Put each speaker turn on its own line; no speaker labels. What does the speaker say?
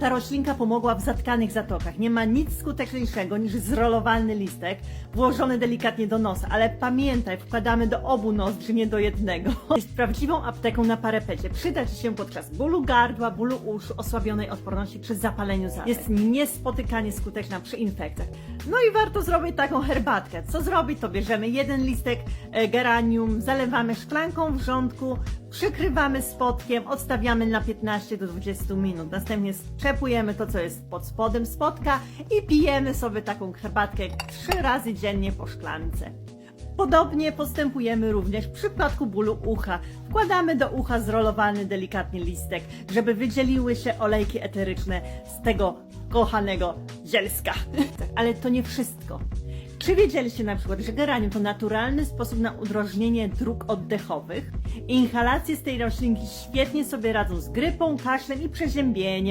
Ta roślinka pomogła w zatkanych zatokach. Nie ma nic skuteczniejszego niż zrolowany listek włożony delikatnie do nosa, ale pamiętaj, wkładamy do obu nozdrzy, nie do jednego. Jest prawdziwą apteką na parapecie. Przyda Ci się podczas bólu gardła, bólu uszu, osłabionej odporności czy zapaleniu zamek. Jest niespotykanie skuteczna przy infekcjach. No i warto zrobić taką herbatkę. Co zrobić? To bierzemy jeden listek e, geranium, zalewamy szklanką wrzątku, przykrywamy spotkiem, odstawiamy na 15 do 20 minut. Następnie strzepujemy to, co jest pod spodem spotka i pijemy sobie taką herbatkę trzy razy dziennie po szklance. Podobnie postępujemy również w przypadku bólu ucha. Wkładamy do ucha zrolowany delikatnie listek, żeby wydzieliły się olejki eteryczne z tego kochanego zielska. Tak, Ale to nie wszystko. Czy wiedzieliście na przykład, że geranium to naturalny sposób na udrożnienie dróg oddechowych? Inhalacje z tej roślinki świetnie sobie radzą z grypą, kaszlem i przeziębieniem.